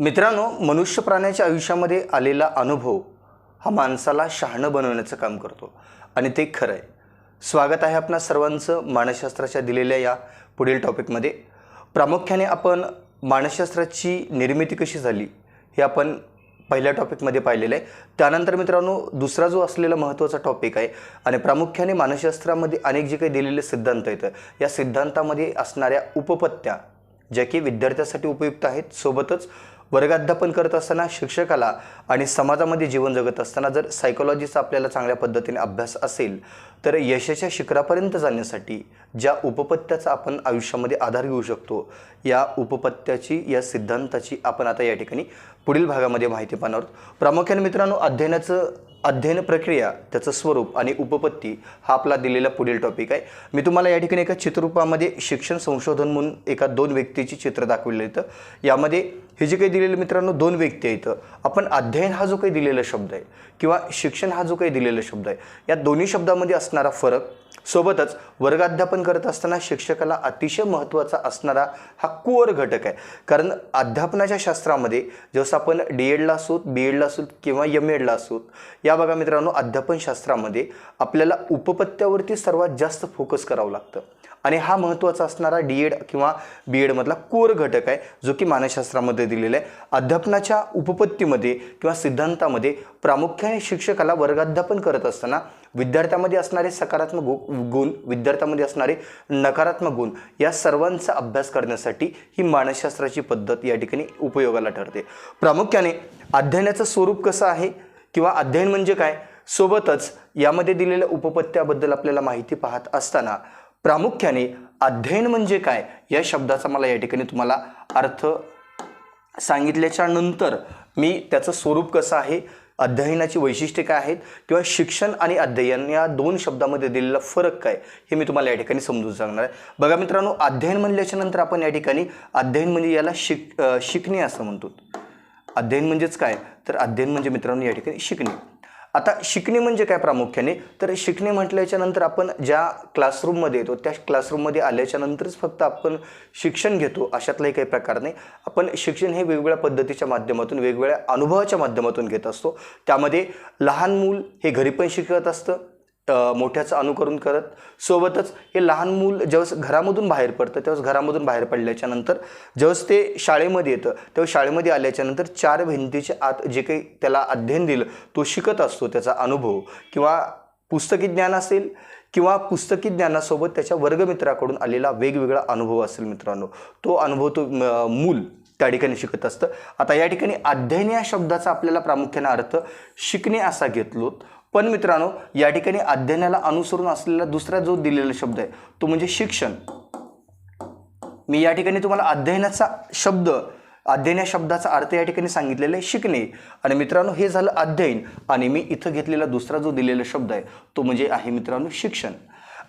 मित्रांनो मनुष्य प्राण्याच्या आयुष्यामध्ये आलेला अनुभव हा माणसाला शहाणं बनवण्याचं काम करतो. आणि ते खरं आहे. स्वागत आहे आपणा सर्वांचं मानसशास्त्राच्या दिलेल्या या पुढील टॉपिकमध्ये. प्रामुख्याने आपण मानसशास्त्राची निर्मिती कशी झाली हे आपण पहिल्या टॉपिकमध्ये पाहिलेलं आहे. त्यानंतर मित्रांनो दुसरा जो असलेला महत्त्वाचा टॉपिक आहे आणि प्रामुख्याने मानसशास्त्रामध्ये अनेक जे काही दिलेले सिद्धांत आहेत या सिद्धांतामध्ये असणाऱ्या उपपत्त्या ज्या की विद्यार्थ्यासाठी उपयुक्त आहेत सोबतच वर्गाध्यापन करत असताना शिक्षकाला आणि समाजामध्ये जीवन जगत असताना जर सायकोलॉजीचा आपल्याला चांगल्या पद्धतीने अभ्यास असेल तर यशाच्या शिखरापर्यंत जाण्यासाठी ज्या उपपत्त्याचा आपण आयुष्यामध्ये आधार घेऊ शकतो या उपपत्त्याची या सिद्धांताची आपण आता या ठिकाणी पुढील भागामध्ये माहिती पाहणार आहोत. प्रामुख्याने मित्रांनो अध्ययनाचं अध्ययन प्रक्रिया त्याचं स्वरूप आणि उपपत्ती हा आपला दिलेला पुढील टॉपिक आहे. मी तुम्हाला या ठिकाणी एका चित्ररूपामध्ये शिक्षण संशोधन म्हणून एका दोन व्यक्तीची चित्र दाखवलेलं येतं यामध्ये हे जे काही दिलेले मित्रांनो दोन व्यक्ती आहेत आपण अध्ययन हा जो काही दिलेला शब्द आहे किंवा शिक्षण हा जो काही दिलेला शब्द आहे या दोन्ही शब्दामध्ये असणारा फरक सोबतच वर्गाध्यापन करत असताना शिक्षकाला अतिशय महत्त्वाचा असणारा हा कोअर घटक आहे. कारण अध्यापनाच्या शास्त्रामध्ये जसं आपण डी एडला असोत बी एडला असोत किंवा एम एडला असोत या बघा मित्रांनो अध्यापनशास्त्रामध्ये आपल्याला उपपत्त्यावरती सर्वात जास्त फोकस करावं लागतं. आणि हा महत्त्वाचा असणारा डी एड किंवा बी एडमधला कोर घटक आहे जो की मानसशास्त्रामध्ये दिलेला आहे. अध्यापनाच्या उपपत्तीमध्ये किंवा सिद्धांतामध्ये प्रामुख्याने शिक्षकाला वर्गाध्यापन करत असताना विद्यार्थ्यामध्ये असणारे सकारात्मक गु गुण विद्यार्थ्यामध्ये असणारे नकारात्मक गुण या सर्वांचा अभ्यास करण्यासाठी ही मानसशास्त्राची पद्धत या ठिकाणी उपयोगाला ठरते. प्रामुख्याने अध्ययनाचं स्वरूप कसं आहे किंवा अध्ययन म्हणजे काय? सोबतच यामध्ये दिलेल्या उपपत्त्याबद्दल आपल्याला माहिती पाहत असताना प्रामुख्याने अध्ययन म्हणजे काय? या शब्दाचा मला या ठिकाणी तुम्हाला अर्थ सांगितल्याच्या नंतर मी त्याचं स्वरूप कसं आहे? अध्ययनाची वैशिष्ट्ये काय आहेत किंवा शिक्षण आणि अध्ययन या दोन शब्दामध्ये दिलेला फरक काय हे मी तुम्हाला या ठिकाणी समजून सांगणार आहे. बघा मित्रांनो अध्ययन म्हणल्याच्या नंतर आपण या ठिकाणी अध्ययन म्हणजे याला शिक शिकणे असं म्हणतो. अध्ययन म्हणजेच काय? तर अध्ययन म्हणजे मित्रांनो या ठिकाणी शिकणे. आता शिकणे म्हणजे काय प्रामुख्याने? तर शिकणे म्हटल्याच्या नंतर आपण ज्या क्लासरूममध्ये येतो त्या क्लासरूममध्ये आल्याच्या नंतरच फक्त आपण शिक्षण घेतो अशातलाही काही प्रकार नाही. आपण शिक्षण हे वेगवेगळ्या पद्धतीच्या माध्यमातून वेगवेगळ्या अनुभवाच्या माध्यमातून घेत असतो. त्यामध्ये लहान मूल हे घरी पण शिकत असतं मोठ्याचं अनुकरण करत सोबतच हे लहान मूल ज्यावेळेस घरामधून बाहेर पडतं तेव्हाच घरामधून बाहेर पडल्याच्या नंतर ते शाळेमध्ये येतं तेव्हा शाळेमध्ये आल्याच्यानंतर चार भिंतीच्या आत जे काही त्याला अध्ययन दिलं तो शिकत असतो त्याचा अनुभव. किंवा पुस्तकी ज्ञान असेल किंवा पुस्तकी ज्ञानासोबत त्याच्या वर्गमित्राकडून आलेला वेगवेगळा अनुभव असेल मित्रांनो. तो अनुभव तो म, मूल त्या ठिकाणी शिकत असतं. आता या ठिकाणी अध्ययन या शब्दाचा आपल्याला प्रामुख्याने अर्थ शिकणे असा घेतलो पण मित्रांनो या ठिकाणी अध्ययनाला अनुसरून असलेला दुसरा जो दिलेला शब्द आहे तो म्हणजे शिक्षण. मी या ठिकाणी तुम्हाला अध्ययनाचा शब्द अध्ययन या शब्दाचा अर्थ या ठिकाणी सांगितलेला आहे शिकणे. आणि मित्रांनो हे झालं अध्ययन. आणि मी इथं घेतलेला दुसरा जो दिलेला शब्द आहे तो म्हणजे आहे मित्रांनो शिक्षण.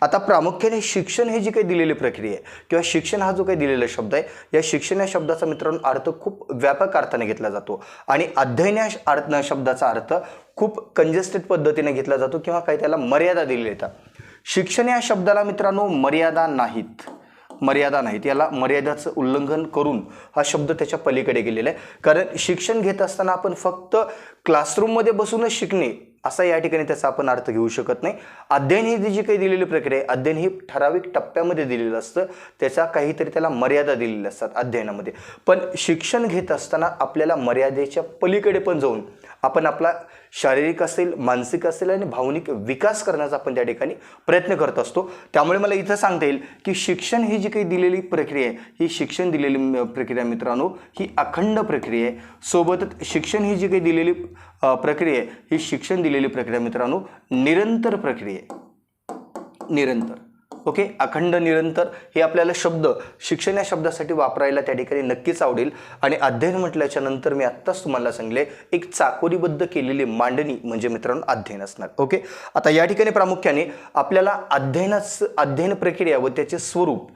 आता प्रामुख्याने शिक्षण हे जी काही दिलेली प्रक्रिया आहे किंवा शिक्षण हा जो काही दिलेला शब्द आहे या शिक्षण या शब्दाचा मित्रांनो अर्थ खूप व्यापक अर्थाने घेतला जातो. आणि अध्ययन या अर्थ शब्दाचा अर्थ खूप कंजेस्टेड पद्धतीने घेतला जातो किंवा काही त्याला मर्यादा दिलेल्या येतात शिक्षण या शब्दाला मित्रांनो मर्यादा नाहीत. मर्यादा नाहीत. याला मर्यादाचं उल्लंघन करून हा शब्द त्याच्या पलीकडे गेलेला आहे. कारण शिक्षण घेत असताना आपण फक्त क्लासरूममध्ये बसूनच शिकणे असा या ठिकाणी त्याचा आपण अर्थ घेऊ शकत नाही. अध्ययन ही जी काही दिलेली प्रक्रिया आहे अध्ययन ही ठराविक टप्प्यामध्ये दिलेलं असतं. त्याचा काहीतरी त्याला मर्यादा दिलेल्या असतात अध्ययनामध्ये. पण शिक्षण घेत असताना आपल्याला मर्यादेच्या पलीकडे पण जाऊन आपण आपला शारीरिक असेल मानसिक असेल आणि भावनिक विकास करण्याचा आपण त्या ठिकाणी प्रयत्न करत असतो. त्यामुळे मला इथं सांगता येईल की शिक्षण ही जी काही दिलेली प्रक्रिया आहे ही शिक्षण दिलेली प्रक्रिया मित्रांनो ही अखंड प्रक्रिया आहे. सोबतच शिक्षण ही जी काही दिलेली प्रक्रिया. आहे ही शिक्षण दिलेली प्रक्रिया मित्रांनो निरंतर प्रक्रिया. आहे निरंतर. ओके? अखंड निरंतर हे आपल्याला शब्द शिक्षण या शब्दासाठी वापरायला त्या ठिकाणी नक्कीच आवडेल. आणि अध्ययन म्हटल्याच्या नंतर मी आत्ताच तुम्हाला सांगले एक चाकोरीबद्ध केलेली मांडणी म्हणजे मित्रांनो अध्ययन असणार. ओके? आता या ठिकाणी प्रामुख्याने आपल्याला अध्ययनाच अध्ययन प्रक्रिया व त्याचे स्वरूप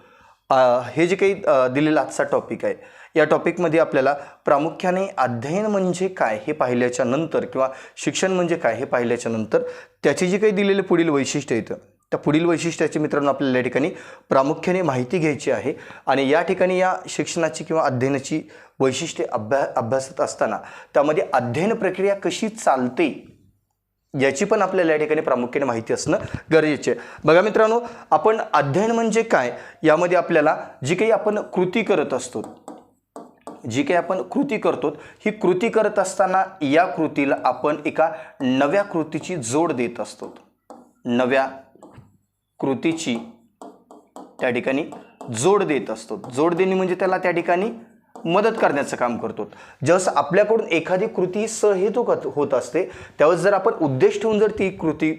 हे जे काही दिलेला दिलेलं आजचा टॉपिक आहे या टॉपिकमध्ये आपल्याला प्रामुख्याने अध्ययन म्हणजे काय हे पाहिल्याच्या नंतर किंवा शिक्षण म्हणजे काय हे पाहिल्याच्या नंतर त्याची जी काही दिलेले पुढील वैशिष्ट्य येतं त्या पुढील वैशिष्ट्याची मित्रांनो आपल्याला या ठिकाणी प्रामुख्याने माहिती घ्यायची आहे. आणि या ठिकाणी या शिक्षणाची किंवा अध्ययनाची वैशिष्ट्ये अभ्या अभ्यासत असताना त्यामध्ये अध्ययन प्रक्रिया कशी चालते याची पण आपल्याला या ठिकाणी प्रामुख्याने माहिती असणं गरजेचे आहे. बघा मित्रांनो आपण अध्ययन म्हणजे काय यामध्ये आपल्याला जी काही आपण कृती करत असतो जी काही आपण कृती करतो ही कृती करत असताना या कृतीला आपण एका नव्या कृतीची जोड देत असतो. नव्या कृतीची त्या ठिकाणी जोड देत असतो. जोड देणे म्हणजे त्याला त्या ठिकाणी मदत करण्याचं काम करतो. जस आपल्याकडून एखादी कृती सहेतुक होत- असते त्यावेळेस जर आपण उद्देश ठेवून जर ती कृती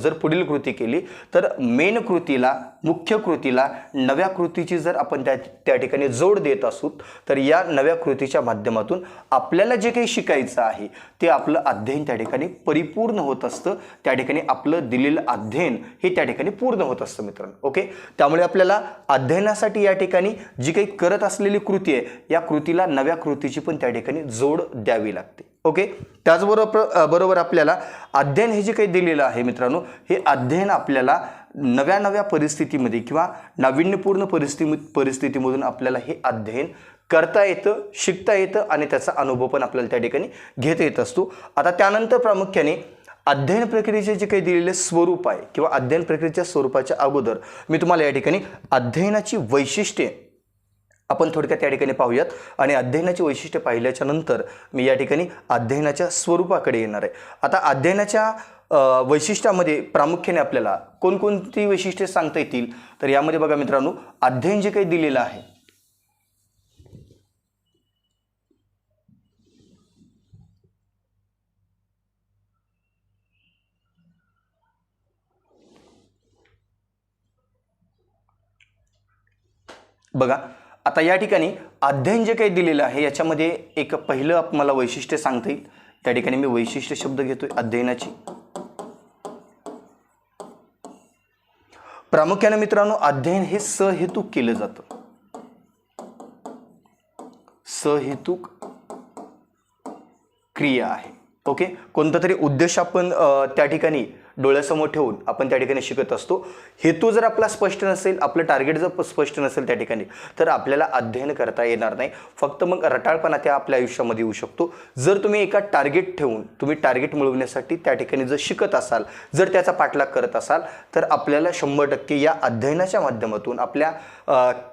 जर पुढील कृती केली तर मेन कृतीला मुख्य कृतीला नव्या कृतीची जर आपण त्या त्या ठिकाणी जोड देत असू तर या नव्या कृतीच्या माध्यमातून आपल्याला जे काही शिकायचं आहे ते आपलं अध्ययन त्या ठिकाणी परिपूर्ण होत असतं. त्या ठिकाणी आपलं दिलेलं अध्ययन हे त्या ठिकाणी पूर्ण होत असतं मित्रांनो. ओके? त्यामुळे आपल्याला अध्ययनासाठी या ठिकाणी जी काही करत असलेली कृती आहे या कृतीला नव्या कृतीची पण त्या ठिकाणी जोड द्यावी लागते. ओके? त्याचबरोबर बरोबर आपल्याला अध्ययन हे जे काही दिलेलं आहे मित्रांनो हे अध्ययन आपल्याला नव्या नव्या परिस्थितीमध्ये किंवा नाविन्यपूर्ण परिस्थिती परिस्थितीमधून आपल्याला हे अध्ययन करता येतं शिकता येतं आणि त्याचा अनुभव पण आपल्याला त्या ठिकाणी घेता येत असतो. आता त्यानंतर प्रामुख्याने अध्ययन प्रक्रियेचे जे काही दिलेले स्वरूप आहे किंवा अध्ययन प्रक्रियेच्या स्वरूपाच्या अगोदर मी तुम्हाला या ठिकाणी अध्ययनाची वैशिष्ट्ये आपण थोडक्यात या ठिकाणी पाहूयात. आणि अध्ययनाची वैशिष्ट्य पाहिल्याच्या नंतर मी या ठिकाणी अध्ययनाच्या स्वरूपाकडे येणार आहे. आता अध्ययनाच्या वैशिष्ट्यामध्ये प्रामुख्याने आपल्याला कोणकोणती वैशिष्ट्ये सांगता येतील? तर यामध्ये बघा मित्रांनो अध्ययन जे काही दिलेलं आहे बघा आता या ठिकाणी अध्ययन जे काही दिलेलं आहे याच्यामध्ये एक पहिलं मला वैशिष्ट्य सांगता येईल. त्या ठिकाणी मी वैशिष्ट्य शब्द घेतोय अध्ययनाची. प्रामुख्याने मित्रांनो अध्ययन हे सहेतुक केलं जातं. सहेतुक क्रिया आहे. ओके? कोणता तरी उद्देश आपण त्या ठिकाणी डोळ्यासमोर ठेवून आपण त्या ठिकाणी शिकत असतो. हेतू जर आपला स्पष्ट नसेल आपलं टार्गेट जर स्पष्ट नसेल त्या ठिकाणी तर आपल्याला अध्ययन करता येणार नाही. फक्त मग रटाळपणा त्या आपल्या आयुष्यामध्ये येऊ शकतो. जर तुम्ही एका टार्गेट ठेवून तुम्ही टार्गेट मिळवण्यासाठी त्या ठिकाणी जर शिकत असाल जर त्याचा पाठलाग करत असाल तर आपल्याला शंभर टक्के या अध्ययनाच्या माध्यमातून आपल्या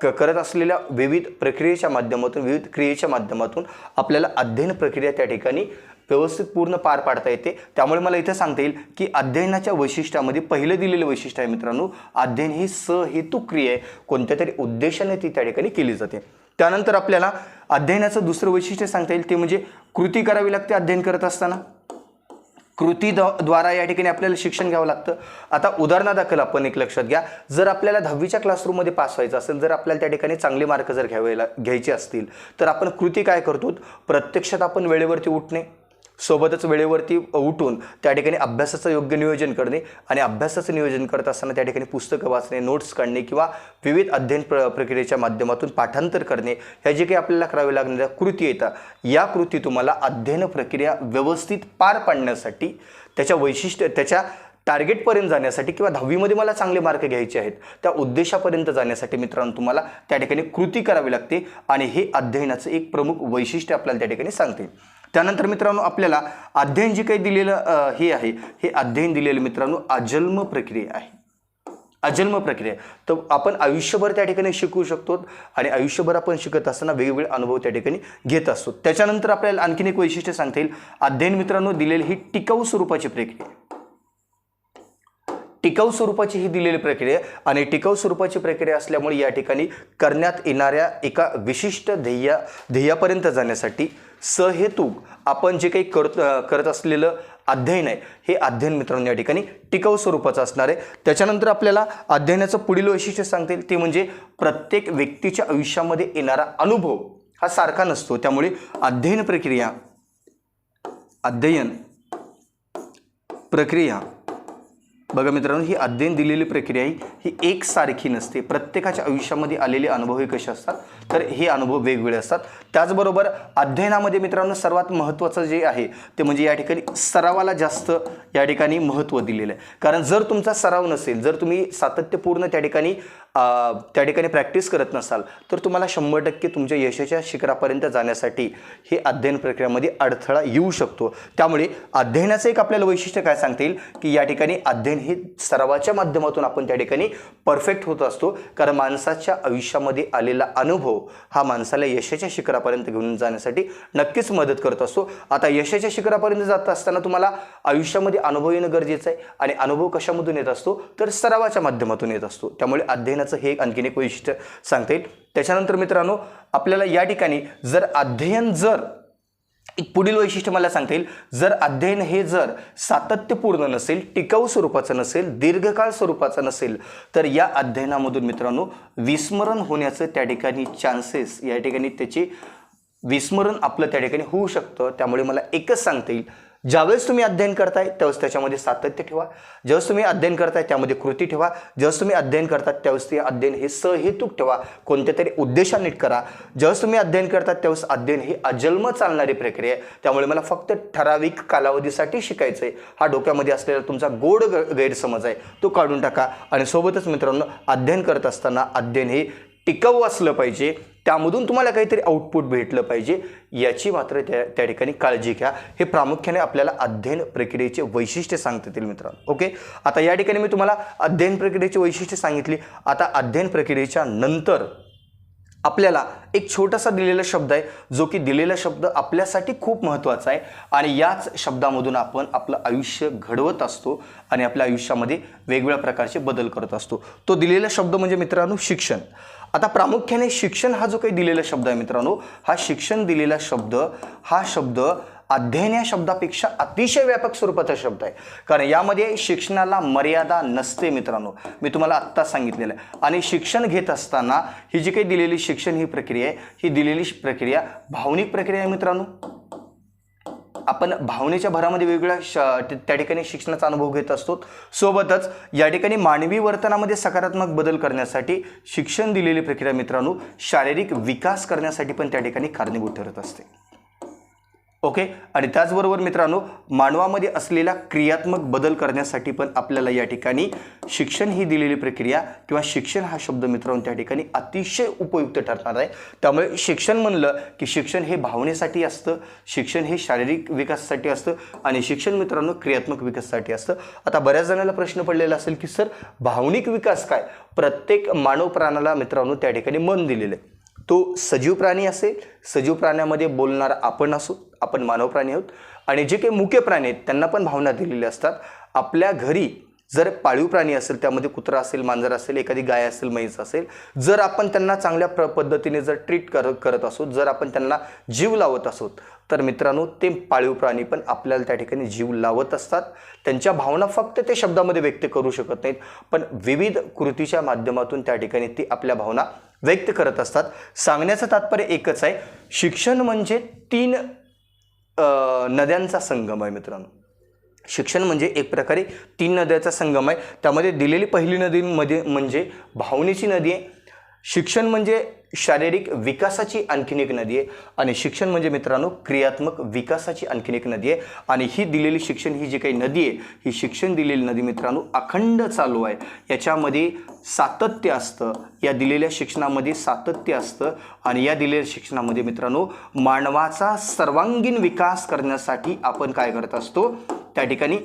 क- करत असलेल्या विविध प्रक्रियेच्या माध्यमातून विविध क्रियेच्या माध्यमातून आपल्याला अध्ययन प्रक्रिया त्या ठिकाणी व्यवस्थित पूर्ण पार पाडता येते. त्यामुळे मला इथे सांगता येईल की अध्ययनाच्या वैशिष्ट्यामध्ये पहिलं दिलेलं वैशिष्ट्य आहे मित्रांनो अध्ययन ही सहेतू क्रिया आहे. कोणत्या तरी उद्देशाने ती त्या ठिकाणी केली जाते. त्यानंतर आपल्याला अध्ययनाचं दुसरं वैशिष्ट्य सांगता येईल ते म्हणजे कृती करावी लागते अध्ययन करत असताना. कृती द्वारा या ठिकाणी आपल्याला शिक्षण घ्यावं लागतं. आता उदाहरणादाखल आपण एक लक्षात घ्या. जर आपल्याला दहावीच्या क्लासरूममध्ये पास व्हायचं असेल जर आपल्याला त्या ठिकाणी चांगले मार्क जर घ्यावे घ्यायचे असतील तर आपण कृती काय करतो? प्रत्यक्षात आपण वेळेवरती उठणे. सोबतच वेळेवरती उठून त्या ठिकाणी अभ्यासाचं योग्य नियोजन करणे आणि अभ्यासाचं नियोजन करत असताना त्या ठिकाणी पुस्तकं वाचणे नोट्स काढणे किंवा विविध अध्ययन प्र प्रक्रियेच्या माध्यमातून पाठांतर करणे ह्या जे काही आपल्याला करावे लागणाऱ्या कृती येतात या कृती तुम्हाला अध्ययन प्रक्रिया व्यवस्थित पार पाडण्यासाठी त्याच्या वैशिष्ट्य त्याच्या टार्गेटपर्यंत जाण्यासाठी किंवा दहावीमध्ये मला चांगले मार्क घ्यायचे आहेत त्या उद्देशापर्यंत जाण्यासाठी मित्रांनो तुम्हाला त्या ठिकाणी कृती करावी लागते आणि हे अध्ययनाचं एक प्रमुख वैशिष्ट्य आपल्याला त्या ठिकाणी सांगते. त्यानंतर मित्रांनो आपल्याला अध्ययन जे काही दिलेलं हे आहे. हे अध्ययन दिलेलं मित्रांनो अजन्म प्रक्रिया आहे. अजन्म प्रक्रिया. तर आपण आयुष्यभर त्या ठिकाणी शिकू शकतो आणि आयुष्यभर आपण शिकत असताना वेगवेगळे अनुभव त्या ठिकाणी घेत असतो. त्याच्यानंतर आपल्याला आणखीन एक वैशिष्ट्य सांगता येईल. अध्ययन मित्रांनो दिलेली ही टिकाऊ स्वरूपाची प्रक्रिया. टिकाऊ स्वरूपाची ही दिलेली प्रक्रिया आहे आणि टिकाऊ स्वरूपाची प्रक्रिया असल्यामुळे या ठिकाणी करण्यात येणाऱ्या एका विशिष्ट ध्येया ध्येयापर्यंत जाण्यासाठी सहेतुक आपण जे काही करत करत असलेलं अध्ययन आहे हे अध्ययन मित्रांनो या ठिकाणी टिकाऊ स्वरूपाचं असणार आहे. त्याच्यानंतर आपल्याला अध्ययनाचं पुढील वैशिष्ट्य सांगता येईल ते म्हणजे प्रत्येक व्यक्तीच्या आयुष्यामध्ये येणारा अनुभव हा सारखा नसतो. त्यामुळे अध्ययन प्रक्रिया अध्ययन प्रक्रिया बघा मित्रांनो ही अध्ययन दिलेली प्रक्रिया आहे. ही एकसारखी नसते. प्रत्येकाच्या आयुष्यामध्ये आलेले अनुभव हे कसे असतात? तर हे अनुभव वेगवेगळे असतात. त्याचबरोबर अध्ययनामध्ये मित्रांनो सर्वात महत्त्वाचं जे आहे ते म्हणजे या ठिकाणी सरावाला जास्त या ठिकाणी महत्त्व दिलेलं आहे. कारण जर तुमचा सराव नसेल जर तुम्ही सातत्यपूर्ण त्या ठिकाणी त्या ठिकाणी प्रॅक्टिस करत नसाल तर तुम्हाला शंभर टक्के तुमच्या यशाच्या शिखरापर्यंत जाण्यासाठी हे अध्ययन प्रक्रियामध्ये अडथळा येऊ शकतो. त्यामुळे अध्ययनाचं एक आपल्याला वैशिष्ट्य काय सांगता येईल? की या ठिकाणी अध्ययन हे सरावाच्या माध्यमातून आपण त्या ठिकाणी परफेक्ट होत असतो. कारण माणसाच्या आयुष्यामध्ये आलेला अनुभव हा माणसाला यशाच्या शिखरापर्यंत घेऊन जाण्यासाठी नक्कीच मदत करत असतो. आता यशाच्या शिखरापर्यंत जात असताना तुम्हाला आयुष्यामध्ये अनुभव येणं गरजेचं आहे. आणि अनुभव कशामधून येत असतो? तर सरावाच्या माध्यमातून येत असतो. त्यामुळे अध्ययन करण्याचं हे एक आणखीन एक वैशिष्ट्य सांगता येईल. त्याच्यानंतर मित्रांनो आपल्याला या ठिकाणी जर अध्ययन जर एक पुढील वैशिष्ट्य मला सांगता येईल. जर अध्ययन हे जर सातत्यपूर्ण नसेल टिकाऊ स्वरूपाचं नसेल दीर्घकाळ स्वरूपाचं नसेल तर या अध्ययनामधून मित्रांनो विस्मरण होण्याचं त्या ठिकाणी चान्सेस या ठिकाणी त्याचे विस्मरण आपलं त्या ठिकाणी होऊ शकतं. त्यामुळे मला एकच सांगता येईल. ज्यावेळेस तुम्ही अध्ययन करताय त्यावेळेस त्याच्यामध्ये सातत्य ठेवा. ज्यावेळेस तुम्ही अध्ययन करताय त्यामध्ये कृती ठेवा. ज्यावेळेस तुम्ही अध्ययन करतात त्यावेळेस ते अध्ययन हे सहेतुक ठेवा. कोणत्या तरी उद्देशाने करा. ज्यावेळेस तुम्ही अध्ययन करतात त्यावेळेस अध्ययन ही अजन्म चालणारी प्रक्रिया आहे. त्यामुळे मला फक्त ठराविक कालावधीसाठी शिकायचं आहे हा डोक्यामध्ये असलेला तुमचा गोड ग- गैरसमज आहे तो काढून टाका. आणि सोबतच मित्रांनो अध्ययन करत असताना अध्ययन हे टिकाऊ असलं पाहिजे. त्यामधून तुम्हाला काहीतरी आउटपुट भेटलं पाहिजे. याची मात्र त्या त्या ठिकाणी काळजी घ्या. हे प्रामुख्याने आपल्याला अध्ययन प्रक्रियेचे वैशिष्ट्य सांगता येतील मित्रांनो. ओके आता या ठिकाणी मी तुम्हाला अध्ययन प्रक्रियेची वैशिष्ट्य सांगितली. आता अध्ययन प्रक्रियेच्या नंतर आपल्याला एक छोटासा दिलेला शब्द आहे जो की दिलेला शब्द आपल्यासाठी खूप महत्त्वाचा आहे. आणि याच शब्दामधून आपण आपलं आयुष्य घडवत असतो आणि आपल्या आयुष्यामध्ये वेगवेगळ्या प्रकारचे बदल करत असतो. तो दिलेला शब्द म्हणजे मित्रांनो शिक्षण. आता प्रामुख्याने शिक्षण हा जो काही दिलेला शब्द आहे मित्रांनो हा शिक्षण दिलेला शब्द हा शब्द अध्ययन या शब्दापेक्षा अतिशय व्यापक स्वरूपाचा शब्द आहे. कारण यामध्ये शिक्षणाला मर्यादा नसते मित्रांनो. मी तुम्हाला आत्ता सांगितलेलं आहे. आणि शिक्षण घेत असताना ही जी काही दिलेली शिक्षण ही प्रक्रिया आहे ही दिलेली प्रक्रिया भावनिक प्रक्रिया आहे मित्रांनो. आपण भावनेच्या भरामध्ये वेगवेगळ्या श त्या ठिकाणी शिक्षणाचा अनुभव घेत असतो. सोबतच या ठिकाणी मानवी वर्तनामध्ये सकारात्मक बदल करण्यासाठी शिक्षण दिलेली प्रक्रिया मित्रांनो शारीरिक विकास करण्यासाठी पण त्या ठिकाणी कारणीभूत ठरत असते. ओके? आणि त्याचबरोबर मित्रांनो मानवामध्ये असलेला क्रियात्मक बदल करण्यासाठी पण आपल्याला या ठिकाणी शिक्षण ही दिलेली प्रक्रिया किंवा शिक्षण हा शब्द मित्रांनो त्या ठिकाणी अतिशय उपयुक्त ठरणार आहे. त्यामुळे शिक्षण म्हणलं की शिक्षण हे भावनेसाठी असतं शिक्षण हे शारीरिक विकासासाठी असतं आणि शिक्षण मित्रांनो क्रियात्मक विकासासाठी असतं. आता बऱ्याच जणांना प्रश्न पडलेला असेल की सर भावनिक विकास काय? प्रत्येक मानव प्राणाला मित्रांनो त्या ठिकाणी मन दिलेलं आहे. तो सजीव प्राणी असेल सजीव प्राण्यामध्ये बोलणारा आपण असू आपण मानव प्राणी आहोत. आणि जे काही मुख्य प्राणी आहेत त्यांना पण भावना दिलेल्या असतात. आपल्या घरी जर पाळीव प्राणी असेल त्यामध्ये कुत्रा असेल मांजर असेल एखादी गाय असेल म्हैस असेल जर आपण त्यांना चांगल्या प्र पद्धतीने जर ट्रीट कर करत असू जर आपण त्यांना जीव लावत असोत तर मित्रांनो ते पाळीव प्राणी पण आपल्याला त्या ठिकाणी जीव लावत असतात. त्यांच्या भावना फक्त ते शब्दामध्ये व्यक्त करू शकत नाहीत पण विविध कृतीच्या माध्यमातून त्या ठिकाणी ती आपल्या भावना व्यक्त करत असतात. सांगण्याचं तात्पर्य एकच आहे शिक्षण म्हणजे तीन नद्यांचा संगम आहे मित्रांनो. शिक्षण म्हणजे एक प्रकारे तीन नद्याचा संगम आहे. त्यामध्ये दिलेली पहिली नदीमध्ये म्हणजे भावनेची नदी आहे. शिक्षण म्हणजे शारीरिक विकासाची आणखीन एक नदी आहे. आणि शिक्षण म्हणजे मित्रांनो क्रियात्मक विकासाची आणखीन एक नदी आहे. आणि ही दिलेली शिक्षण ही जी काही नदी आहे ही शिक्षण दिलेली नदी मित्रांनो अखंड चालू आहे. याच्यामध्ये सातत्य असतं. या दिलेल्या शिक्षणामध्ये सातत्य असतं. आणि या दिलेल्या शिक्षणामध्ये मित्रांनो मानवाचा सर्वांगीण विकास करण्यासाठी आपण काय करत असतो? त्या ठिकाणी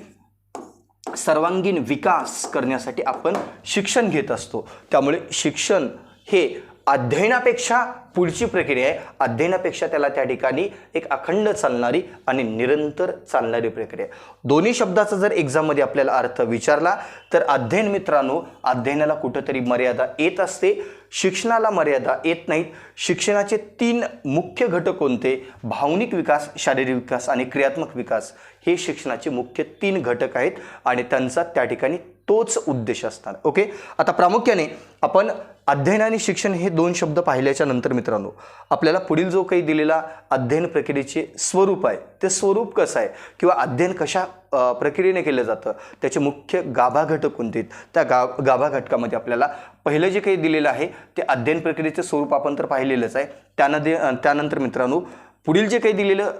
सर्वांगीण विकास करण्यासाठी आपण शिक्षण घेत असतो. त्यामुळे शिक्षण हे अध्ययनापेक्षा पुढची प्रक्रिया आहे. अध्ययनापेक्षा त्याला त्या ठिकाणी एक अखंड चालणारी आणि निरंतर चालणारी प्रक्रिया आहे. दोन्ही शब्दाचा जर एक्झाममध्ये आपल्याला अर्थ विचारला तर अध्ययन मित्रांनो अध्ययनाला कुठंतरी मर्यादा येत असते. शिक्षणाला मर्यादा येत नाहीत. शिक्षणाचे तीन मुख्य घटक कोणते? भावनिक विकास शारीरिक विकास आणि क्रियात्मक विकास हे शिक्षणाचे मुख्य तीन घटक आहेत आणि त्यांचा त्या ठिकाणी तोच उद्देश असतात ओके? आता प्रामुख्याने आपण अध्ययन आणि शिक्षण हे दोन शब्द पाहिल्याच्या नंतर मित्रांनो आपल्याला पुढील जो काही दिलेला अध्ययन प्रक्रियेचे स्वरूप आहे ते स्वरूप कसं आहे? किंवा अध्ययन कशा प्रक्रियेने केलं जातं? त्याचे मुख्य गाभा घटक कोणते आहेत? त्या गा गाभा घटकामध्ये आपल्याला पहिलं जे काही दिलेलं आहे ते अध्ययन प्रक्रियेचे स्वरूप आपण तर पाहिलेलंच आहे. त्यानंतर त्यानंतर मित्रांनो पुढील जे काही दिलेलं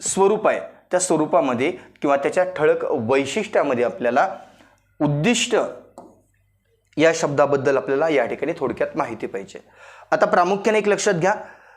स्वरूप आहे त्या स्वरूपामध्ये किंवा त्याच्या ठळक वैशिष्ट्यामध्ये आपल्याला उद्दिष्ट या शब्दाबद्दल आपल्याला या ठिकाणी थोडक्यात माहिती पाहिजे. आता प्रामुख्याने एक लक्षात घ्या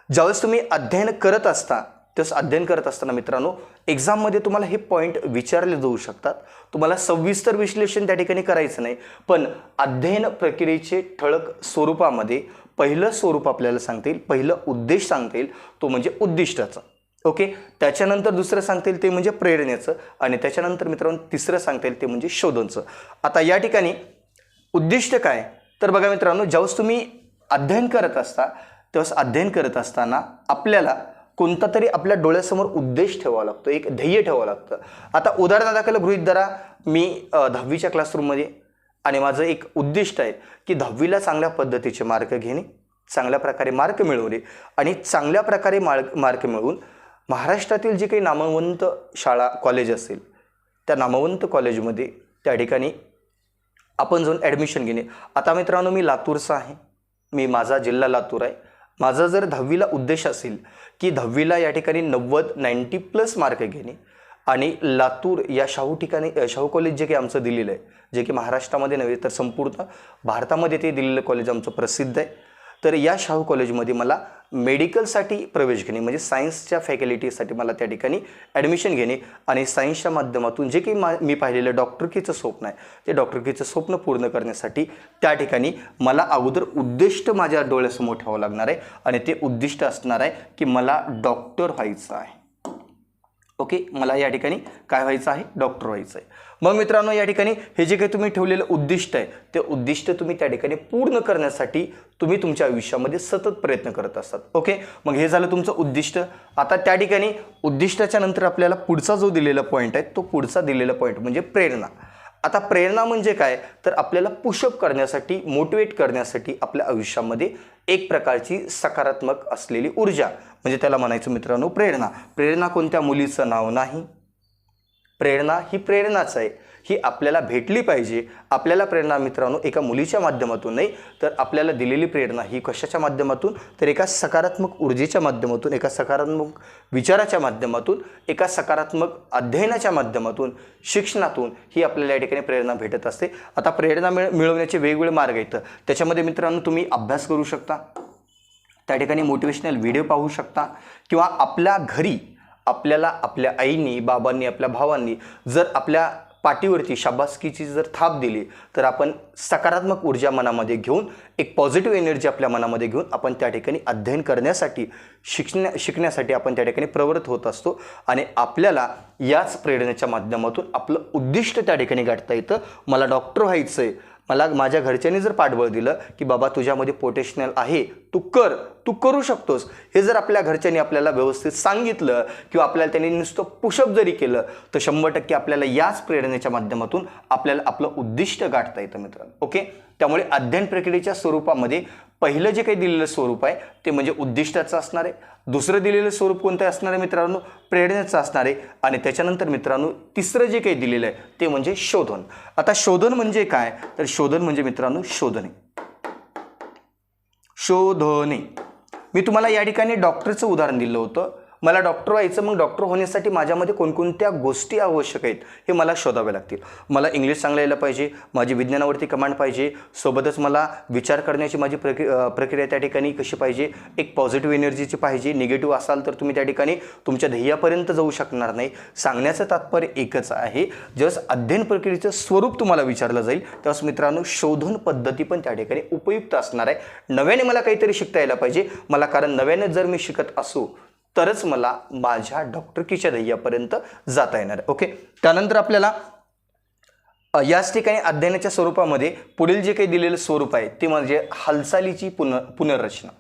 ज्यावेळेस तुम्ही अध्ययन करत असता त्यावेळेस अध्ययन करत असताना मित्रांनो एक्झाममध्ये तुम्हाला हे पॉईंट विचारले जाऊ शकतात. तुम्हाला सविस्तर विश्लेषण त्या ठिकाणी करायचं नाही पण अध्ययन प्रक्रियेचे ठळक स्वरूपामध्ये पहिलं स्वरूप आपल्याला सांगता येईल पहिलं उद्देश सांगता येईल तो म्हणजे उद्दिष्टाचा. ओके? त्याच्यानंतर दुसरं सांगता येईल ते म्हणजे प्रेरणेचं आणि त्याच्यानंतर मित्रांनो तिसरं सांगता येईल ते म्हणजे शोधनचं. आता या ठिकाणी उद्दिष्ट काय? तर बघा मित्रांनो ज्यावेळेस तुम्ही अध्ययन करत असता तेव्हाच अध्ययन करत असताना आपल्याला कोणता तरी आपल्या डोळ्यासमोर उद्देश ठेवावा लागतो एक ध्येय ठेवावं लागतं. आता उदाहरणादाखल गृहित धरा मी दहावीच्या क्लासरूममध्ये आणि माझं एक उद्दिष्ट आहे की दहावीला चांगल्या पद्धतीचे मार्क घेणे चांगल्या प्रकारे मार्क मिळवणे आणि चांगल्या प्रकारे मार्क मार्क मिळवून महाराष्ट्रातील जे काही नामवंत शाळा कॉलेज असेल त्या नामवंत कॉलेजमध्ये त्या ठिकाणी आपण जाऊन ॲडमिशन घेणे. आता मित्रांनो मी लातूरचा आहे. मी माझा जिल्हा लातूर आहे. माझा जर दहावीला उद्देश असेल की दहावीला या ठिकाणी नव्वद नाईंटी प्लस मार्क घेणे आणि लातूर या शाहू ठिकाणी शाहू कॉलेज जे काही आमचं दिलेलं आहे जे की महाराष्ट्रामध्ये नव्हे तर संपूर्ण भारतामध्ये ते दिलेलं कॉलेज आमचं प्रसिद्ध आहे. तर या शाहू कॉलेजमध्ये मला मेडिकलसाठी प्रवेश घेणे म्हणजे सायन्सच्या फॅकल्टीसाठी मला त्या ठिकाणी ॲडमिशन घेणे आणि सायन्सच्या माध्यमातून जे काही मा मी पाहिलेलं डॉक्टरकीचं स्वप्न आहे ते डॉक्टरकीचं स्वप्न पूर्ण करण्यासाठी त्या ठिकाणी मला अगोदर उद्दिष्ट माझ्या डोळ्यासमोर ठेवावं लागणार आहे आणि ते उद्दिष्ट असणार आहे की मला डॉक्टर व्हायचं आहे. ओके? मला या ठिकाणी काय व्हायचं आहे? डॉक्टर व्हायचं आहे. मग मित्रांनो या ठिकाणी हे जे काही तुम्ही ठेवलेलं उद्दिष्ट आहे ते उद्दिष्ट तुम्ही त्या ठिकाणी पूर्ण करण्यासाठी तुम्ही तुमच्या आयुष्यामध्ये सतत प्रयत्न करत असतात. ओके? मग हे झालं तुमचं उद्दिष्ट. आता त्या ठिकाणी उद्दिष्टाच्या नंतर आपल्याला पुढचा जो दिलेला पॉईंट आहे तो पुढचा दिलेला पॉईंट म्हणजे प्रेरणा. आता प्रेरणा म्हणजे काय? तर आपल्याला पुशअप करण्यासाठी मोटिवेट करण्यासाठी आपल्या आयुष्यामध्ये एक प्रकारची सकारात्मक असलेली ऊर्जा. म्हणजे त्याला म्हणायचं मित्रांनो प्रेरणा. प्रेरणा कोणत्या मुलीचं नाव नाही. प्रेरणा ही प्रेरणाच आहे. ही आपल्याला भेटली पाहिजे आपल्याला प्रेरणा मित्रांनो एका मुलीच्या माध्यमातून नाही तर आपल्याला दिलेली प्रेरणा ही कशाच्या माध्यमातून? तर एका सकारात्मक ऊर्जेच्या माध्यमातून एका सकारात्मक विचाराच्या माध्यमातून एका सकारात्मक अध्ययनाच्या माध्यमातून शिक्षणातून ही आपल्याला या ठिकाणी प्रेरणा भेटत असते. आता प्रेरणा मिळ मिळवण्याचे वेगवेगळे मार्ग आहेत. त्याच्यामध्ये मित्रांनो तुम्ही अभ्यास करू शकता त्या ठिकाणी मोटिवेशनल व्हिडिओ पाहू शकता किंवा आपल्या घरी आपल्याला आपल्या आईनी बाबांनी आपल्या भावांनी जर आपल्या पाठीवरती शाबासकीची जर थाप दिली तर आपण सकारात्मक ऊर्जा मनामध्ये घेऊन एक पॉझिटिव्ह एनर्जी आपल्या मनामध्ये घेऊन आपण त्या ठिकाणी अध्ययन करण्यासाठी शिकण्या शिकण्यासाठी आपण त्या ठिकाणी प्रवृत्त होत असतो आणि आपल्याला याच प्रेरणेच्या माध्यमातून आपलं उद्दिष्ट त्या ठिकाणी गाठता येतं. मला डॉक्टर व्हायचं आहे मला माझ्या घरच्यांनी जर पाठबळ दिलं की बाबा तुझ्यामध्ये पोटेशनल आहे तू कर तू करू शकतोस. हे जर आपल्या घरच्यांनी आपल्याला व्यवस्थित सांगितलं किंवा आपल्याला त्यांनी नुसतं पुशअप जरी केलं तर शंभर टक्के आपल्याला याच प्रेरणेच्या माध्यमातून आपल्याला आपलं उद्दिष्ट गाठता येतं मित्रांनो. ओके त्यामुळे अध्ययन प्रक्रियेच्या स्वरूपामध्ये पहिलं जे काही दिलेलं स्वरूप आहे ते म्हणजे उद्दिष्टाचं असणार आहे. दुसरं दिलेलं स्वरूप कोणतं असणार आहे मित्रांनो? प्रेरणेचं असणार आहे. आणि त्याच्यानंतर मित्रांनो तिसरं जे काही दिलेलं आहे ते म्हणजे शोधन. आता शोधन म्हणजे काय? तर शोधन म्हणजे मित्रांनो शोधणे. शोधणे. मी तुम्हाला या ठिकाणी डॉक्टरचं उदाहरण दिलं होतं. मला डॉक्टर व्हायचं मग डॉक्टर होण्यासाठी माझ्यामध्ये कोणकोणत्या गोष्टी आवश्यक आहेत हे मला शोधाव्या लागतील. मला इंग्लिश चांगलं यायला पाहिजे माझी विज्ञानावरती कमांड पाहिजे सोबतच मला विचार करण्याची माझी प्रक्रि प्रक्रिया त्या ठिकाणी कशी पाहिजे एक पॉझिटिव्ह एनर्जीची पाहिजे निगेटिव्ह असाल तर तुम्ही त्या ठिकाणी तुमच्या ध्येयापर्यंत जाऊ शकणार नाही. सांगण्याचं तात्पर्य एकच आहे जस अध्ययन प्रक्रियेचं स्वरूप तुम्हाला विचारलं जाईल तेव्हाच मित्रांनो शोधन पद्धती पण त्या ठिकाणी उपयुक्त असणार आहे. नव्याने मला काहीतरी शिकता यायला पाहिजे मला कारण नव्याने जर मी शिकत असू तरच मला माझ्या डॉक्टरकीच्या ध्येयापर्यंत जाता येणार आहे ओके? त्यानंतर आपल्याला याच ठिकाणी अध्ययनाच्या स्वरूपामध्ये पुढील जे काही दिलेलं स्वरूप आहे ते म्हणजे हालचालीची पुन पुनर्रचना.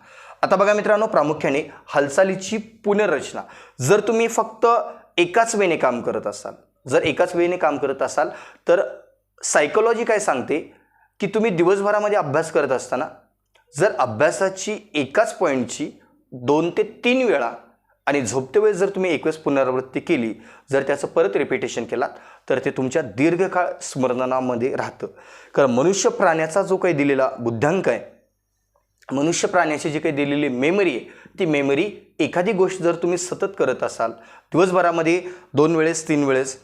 आता बघा मित्रांनो प्रामुख्याने हालचालीची पुनर्रचना. जर तुम्ही फक्त एकाच वेने काम करत असाल जर एकाच वेळेने काम करत असाल तर सायकोलॉजी काय सांगते? की तुम्ही दिवसभरामध्ये अभ्यास करत असताना जर अभ्यासाची एकाच पॉईंटची दोन ते तीन वेळा आणि झोपतेवेळेस जर तुम्ही एक पुनरावृत्ती केली जर त्याचं परत रिपिटेशन केलात तर ते तुमच्या दीर्घकाळ स्मरणामध्ये राहतं. कारण मनुष्य प्राण्याचा जो काही दिलेला बुद्ध्यांक आहे मनुष्य प्राण्याची जी काही दिलेली मेमरी आहे ती मेमरी एखादी गोष्ट जर तुम्ही सतत करत असाल दिवसभरामध्ये दोन वेळेस तीन वेळेस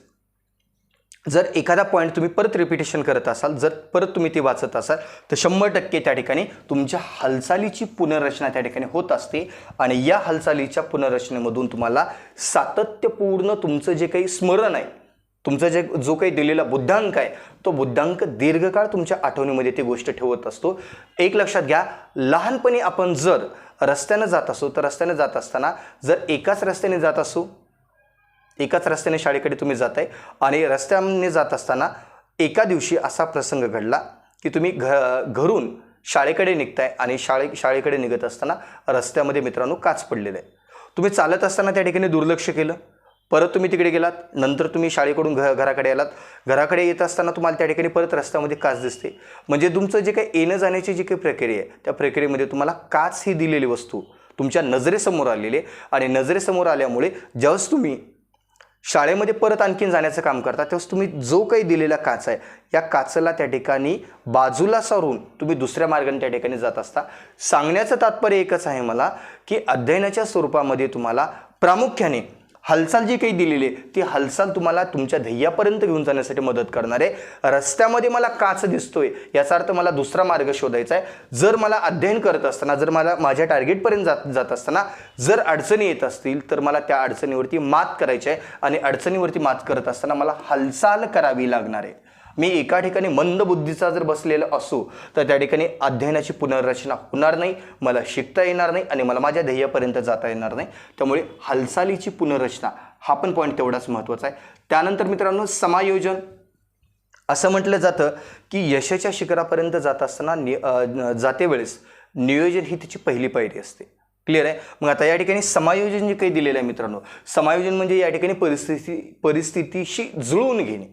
जर एखादा पॉईंट तुम्ही परत रिपिटेशन करत असाल जर परत तुम्ही ते वाचत असाल तर शंभर टक्के त्या ठिकाणी तुमच्या हालचालीची पुनर्रचना त्या ठिकाणी होत असते आणि या हालचालीच्या पुनर्रचनेमधून तुम्हाला सातत्यपूर्ण तुमचं जे काही स्मरण आहे तुमचं जे जो काही दिलेला बुद्धांक आहे तो बुद्धांक दीर्घकाळ तुमच्या आठवणीमध्ये ती गोष्ट ठेवत असतो. एक लक्षात घ्या लहानपणी आपण जर रस्त्यानं जात असो तर रस्त्यानं जात असताना जर एकाच रस्त्याने जात असू एकाच रस्त्याने शाळेकडे तुम्ही जात आहे आणि रस्त्याने जात असताना एका दिवशी असा प्रसंग घडला की तुम्ही घ घरून शाळेकडे निघताय आणि शाळे शाळेकडे निघत असताना रस्त्यामध्ये मित्रांनो काच पडलेलं आहे तुम्ही चालत असताना त्या ठिकाणी दुर्लक्ष केलं. परत तुम्ही तिकडे गेलात नंतर तुम्ही शाळेकडून घ घराकडे आलात. घराकडे येत असताना तुम्हाला त्या ठिकाणी परत रस्त्यामध्ये काच दिसते. म्हणजे तुमचं जे काही येणं जाण्याची जी काही प्रक्रिया आहे त्या प्रक्रियेमध्ये तुम्हाला काच ही दिलेली वस्तू तुमच्या नजरेसमोर आलेली आहे. आणि नजरेसमोर आल्यामुळे ज्यावेळेस तुम्ही शाळेमध्ये परत आणखीन जाण्याचं काम करता तेव्हा तुम्ही जो काही दिलेला काच आहे या काचला त्या ठिकाणी बाजूला सारून तुम्ही दुसऱ्या मार्गाने त्या ठिकाणी जात असता. सांगण्याचं तात्पर्य एकच आहे मला की अध्ययनाच्या स्वरूपामध्ये तुम्हाला प्रामुख्याने हालचाल जी काही दिलेली आहे ती हालचाल तुम्हाला तुमच्या ध्येयापर्यंत घेऊन जाण्यासाठी मदत करणार आहे. रस्त्यामध्ये मला काच दिसतोय याचा अर्थ मला दुसरा मार्ग शोधायचा आहे. जर मला अध्ययन करत असताना जर मला माझ्या टार्गेटपर्यंत जात जात असताना जर अडचणी येत असतील तर मला त्या अडचणीवरती मात करायची आहे आणि अडचणीवरती मात करत असताना मला हालचाल करावी लागणार आहे. मी एका ठिकाणी मंद बुद्धीचा जर बसलेला असू तर त्या ठिकाणी अध्ययनाची पुनर्रचना होणार नाही मला शिकता येणार नाही आणि मला माझ्या ध्येयापर्यंत जाता येणार नाही. त्यामुळे हालचालीची पुनर्रचना हा पण पॉईंट तेवढाच महत्त्वाचा आहे. त्यानंतर मित्रांनो समायोजन. असं म्हटलं जातं की यशाच्या शिखरापर्यंत जात असताना नि जाते वेळेस नियोजन ही तिची पहिली पायरी असते. क्लिअर आहे? मग आता या ठिकाणी समायोजन जे काही दिलेलं आहे मित्रांनो समायोजन म्हणजे या ठिकाणी परिस्थिती परिस्थितीशी जुळवून घेणे.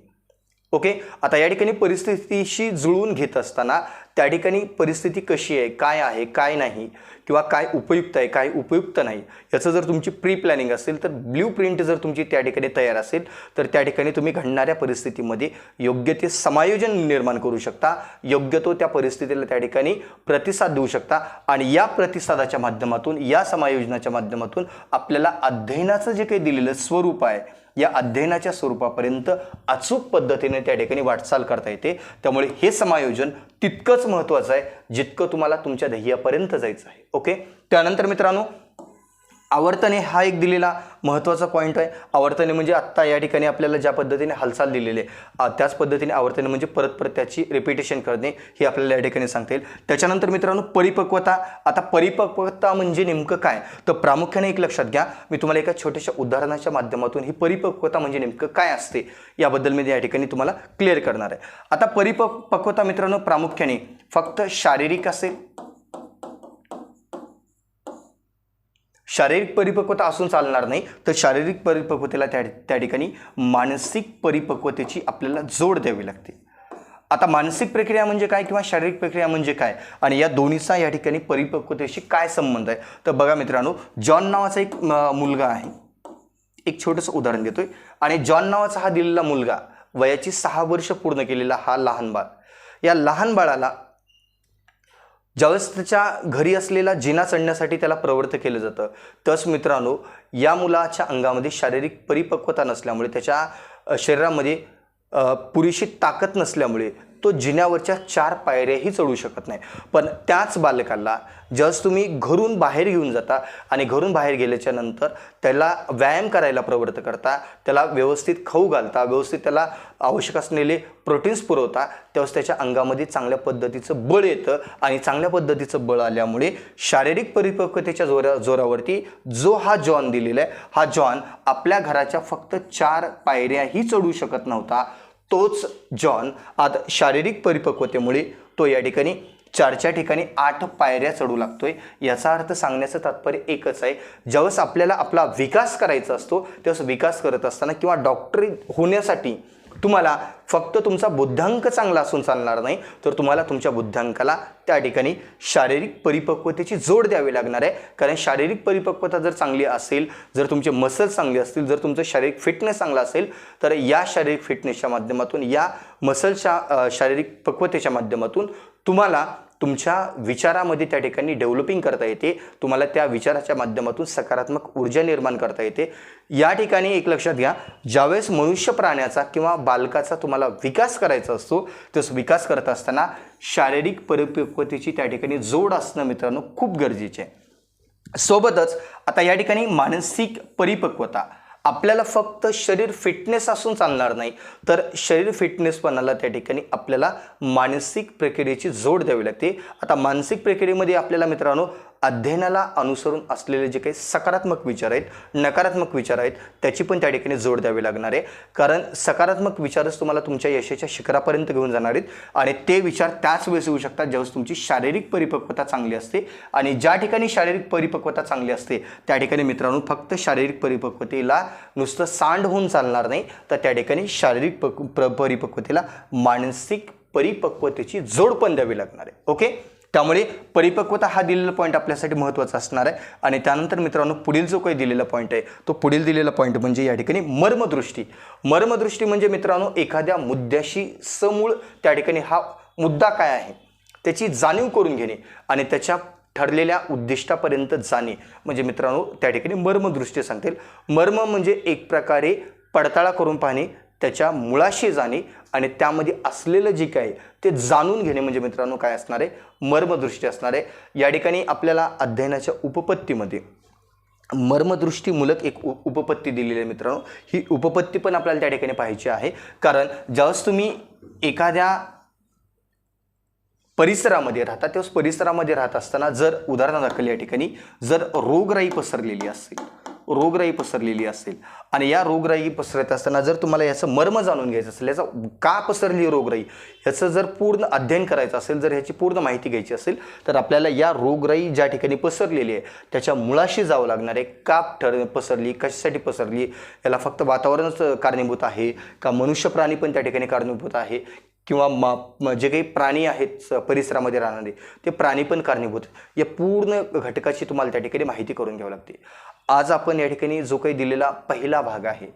ओके? आता या ठिकाणी परिस्थितीशी जुळवून घेत असताना त्या ठिकाणी परिस्थिती कशी आहे? काय आहे? काय नाही? किंवा काय उपयुक्त आहे? काय उपयुक्त नाही? याचं जर तुमची प्री प्लॅनिंग असेल तर ब्ल्यू प्रिंट जर तुमची त्या ठिकाणी तयार असेल तर त्या ठिकाणी तुम्ही घडणाऱ्या परिस्थितीमध्ये योग्य ते समायोजन निर्माण करू शकता. योग्य तो त्या परिस्थितीला त्या ठिकाणी प्रतिसाद देऊ शकता. आणि या प्रतिसादाच्या माध्यमातून या समायोजनाच्या माध्यमातून आपल्याला अध्ययनाचं जे काही दिलेलं स्वरूप आहे या अध्ययनाच्या स्वरूपापर्यंत अचूक पद्धतीने त्या ठिकाणी वाटचाल करता येते. त्यामुळे हे समायोजन तितकंच महत्त्वाचं आहे जितकं तुम्हाला तुमच्या ध्येयापर्यंत जायचं आहे. ओके? त्यानंतर मित्रांनो आवर्तने हा एक दिलेला महत्त्वाचा पॉईंट आहे. आवर्तने म्हणजे आत्ता या ठिकाणी आपल्याला ज्या पद्धतीने हालचाल दिलेली आहे त्याच पद्धतीने आवर्तने म्हणजे परत परत त्याची रिपिटेशन करणे हे आपल्याला या ठिकाणी सांगता येईल. त्याच्यानंतर मित्रांनो परिपक्वता. आता परिपक्वता म्हणजे नेमकं काय? तर प्रामुख्याने एक लक्षात घ्या. मी तुम्हाला एका छोट्याशा उदाहरणाच्या माध्यमातून ही परिपक्वता म्हणजे नेमकं काय असते याबद्दल मी या ठिकाणी तुम्हाला क्लिअर करणार आहे. आता परिपक्वता मित्रांनो प्रामुख्याने फक्त शारीरिक असेल शारीरिक परिपक्वता असून चालणार नाही तर शारीरिक परिपक्वतेला त्या त्या ठिकाणी मानसिक परिपक्वतेची आपल्याला जोड द्यावी लागते. आता मानसिक प्रक्रिया म्हणजे काय किंवा शारीरिक प्रक्रिया म्हणजे काय? आणि या दोन्हीचा या ठिकाणी परिपक्वतेशी काय संबंध आहे? तर बघा मित्रांनो जॉन नावाचा एक मुलगा आहे. एक छोटंसं उदाहरण देतोय. आणि जॉन नावाचा हा दिलेला मुलगा वयाची सहा वर्ष पूर्ण केलेला हा लहान बाळ. या लहान बाळाला ज्यावेळेस त्याच्या घरी असलेला जिना चढण्यासाठी त्याला प्रवृत्त केलं जातं. तस मित्रांनो या मुलाच्या अंगामध्ये शारीरिक परिपक्वता नसल्यामुळे त्याच्या शरीरामध्ये पुरेशी ताकद नसल्यामुळे तो जिन्यावरच्या चार पायऱ्याही चढू शकत नाही. पण त्याच बालकाला जस तुम्ही घरून बाहेर घेऊन जाता आणि घरून बाहेर गेल्याच्यानंतर त्याला व्यायाम करायला प्रवृत्त करता त्याला व्यवस्थित खाऊ घालता व्यवस्थित त्याला आवश्यक असलेले प्रोटीन्स पुरवता तेव्हाच त्याच्या अंगामध्ये चांगल्या पद्धतीचं बळ येतं आणि चांगल्या पद्धतीचं बळ आल्यामुळे शारीरिक परिपक्वतेच्या जोरा जोरावरती जो हा जॉन दिलेला आहे हा जॉन आपल्या घराच्या फक्त चार पायऱ्याही चढू शकत नव्हता. तोच जॉन आता शारीरिक परिपक्वतेमुळे तो या ठिकाणी चारच्या ठिकाणी आठ पायऱ्या चढू लागतोय. याचा अर्थ सांगण्याचं तात्पर्य एकच आहे. ज्यावेळेस आपल्याला आपला विकास करायचा असतो त्यावेळेस विकास करत असताना किंवा डॉक्टरी होण्यासाठी तुम्हाला फक्त तुमचा बुद्धांक चांगला असून चालणार नाही तर तुम्हाला तुमच्या बुद्धांकाला त्या ठिकाणी शारीरिक परिपक्वतेची जोड द्यावी लागणार आहे. कारण शारीरिक परिपक्वता जर चांगली असेल जर तुमचे मसल्स चांगले असतील जर तुमचं शारीरिक फिटनेस चांगला असेल तर या शारीरिक फिटनेसच्या माध्यमातून या मसलच्या शारीरिक पक्वतेच्या माध्यमातून तुम्हाला तुमच्या विचारामध्ये त्या ठिकाणी डेव्हलपिंग करता येते. तुम्हाला त्या विचाराच्या माध्यमातून सकारात्मक ऊर्जा निर्माण करता येते. या ठिकाणी एक लक्षात घ्या ज्यावेळेस मनुष्य प्राण्याचा किंवा बालकाचा तुम्हाला विकास करायचा असतो तो विकास करत असताना शारीरिक परिपक्वतेची त्या ठिकाणी जोड असणं मित्रांनो खूप गरजेचे आहे. सोबतच आता या ठिकाणी मानसिक परिपक्वता. आपल्याला फक्त शरीर फिटनेस असून चालणार नाही तर शरीर फिटनेसपणाला त्या ठिकाणी आपल्याला मानसिक प्रक्रियेची जोड द्यावी लागते. आता मानसिक प्रक्रियेमध्ये आपल्याला मित्रांनो अध्ययनाला अनुसरून असलेले जे काही सकारात्मक विचार आहेत नकारात्मक विचार आहेत त्याची पण त्या ठिकाणी जोड द्यावी लागणार आहे. कारण सकारात्मक विचारच तुम्हाला तुमच्या यशाच्या शिखरापर्यंत घेऊन जाणार आहेत आणि ते विचार त्याच वेळेस येऊ शकतात ज्यावेळेस तुमची शारीरिक परिपक्वता चांगली असते आणि ज्या ठिकाणी शारीरिक परिपक्वता चांगली असते त्या ठिकाणी मित्रांनो फक्त शारीरिक परिपक्वतेला नुसतं सांड होऊन चालणार नाही तर त्या ठिकाणी शारीरिक पक प्र परिपक्वतेला मानसिक परिपक्वतेची जोड पण द्यावी लागणार आहे. ओके? त्यामुळे परिपक्वता हा दिलेला पॉईंट आपल्यासाठी महत्त्वाचा असणार आहे. आणि त्यानंतर मित्रांनो पुढील जो काही दिलेला पॉईंट आहे तो पुढील दिलेला पॉईंट म्हणजे या ठिकाणी मर्मदृष्टी. मर्मदृष्टी म्हणजे मित्रांनो एखाद्या मुद्द्याशी समूळ त्या ठिकाणी हा मुद्दा काय आहे? त्याची जाणीव करून घेणे आणि त्याच्या ठरलेल्या उद्दिष्टापर्यंत जाणे. म्हणजे मित्रांनो त्या ठिकाणी मर्मदृष्टी सांगतील. मर्म म्हणजे एक प्रकारे पडताळा करून पाहणे त्याच्या मुळाशी जाणे आणि त्यामध्ये असलेलं जे काय ते जाणून घेणे म्हणजे मित्रांनो काय असणार आहे? मर्मदृष्टी असणार आहे. या ठिकाणी आपल्याला अध्ययनाच्या उपपत्तीमध्ये मर्मदृष्टीमूलक एक उपपत्ती दिलेली आहे मित्रांनो. ही उपपत्ती पण आपल्याला त्या ठिकाणी पाहायची आहे. कारण ज्यावेळेस तुम्ही एखाद्या परिसरामध्ये राहता तेव्हाच परिसरामध्ये राहत असताना जर उदाहरणादाखल या ठिकाणी जर रोगराई पसरलेली असेल रोगराई पसरलेली असेल आणि या रोगराई पसरत असताना जर तुम्हाला याचं मर्म जाणून घ्यायचं असेल याचा का पसरली रोगराई याचं जर पूर्ण अध्ययन करायचं असेल जर ह्याची पूर्ण माहिती घ्यायची असेल तर आपल्याला या रोगराई ज्या ठिकाणी पसरलेली आहे त्याच्या मुळाशी जावं लागणार आहे. का ठर पसरली कशासाठी पसरली याला फक्त वातावरणच कारणीभूत आहे का मनुष्य प्राणी पण त्या ठिकाणी कारणीभूत आहे किंवा मा म- जे काही प्राणी आहेत स- परिसरामध्ये राहणारे ते प्राणी पण कारणीभूत या पूर्ण घटकाची तुम्हाला त्या ठिकाणी माहिती करून घ्यावी लागते. आज आपण या ठिकाणी जो काही दिलेला पहिला भाग आहे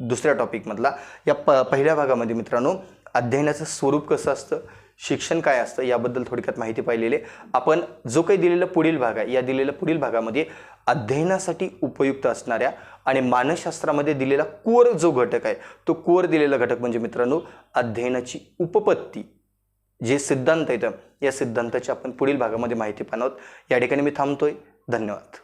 दुसऱ्या टॉपिकमधला या प पहिल्या भागामध्ये मित्रांनो अध्ययनाचं स्वरूप कसं असतं शिक्षण काय असतं याबद्दल थोडक्यात माहिती पाहिलेली आहे. आपण जो काही दिलेला पुढील भाग आहे या दिलेल्या पुढील भागामध्ये अध्ययनासाठी उपयुक्त असणाऱ्या आणि मानसशास्त्रामध्ये दिलेला कोर जो घटक आहे तो कोर दिलेला घटक म्हणजे मित्रांनो अध्ययनाची उपपत्ती. जे सिद्धांत आहेत या सिद्धांताची आपण पुढील भागामध्ये माहिती पाहणार आहोत. या ठिकाणी मी थांबतोय. धन्यवाद.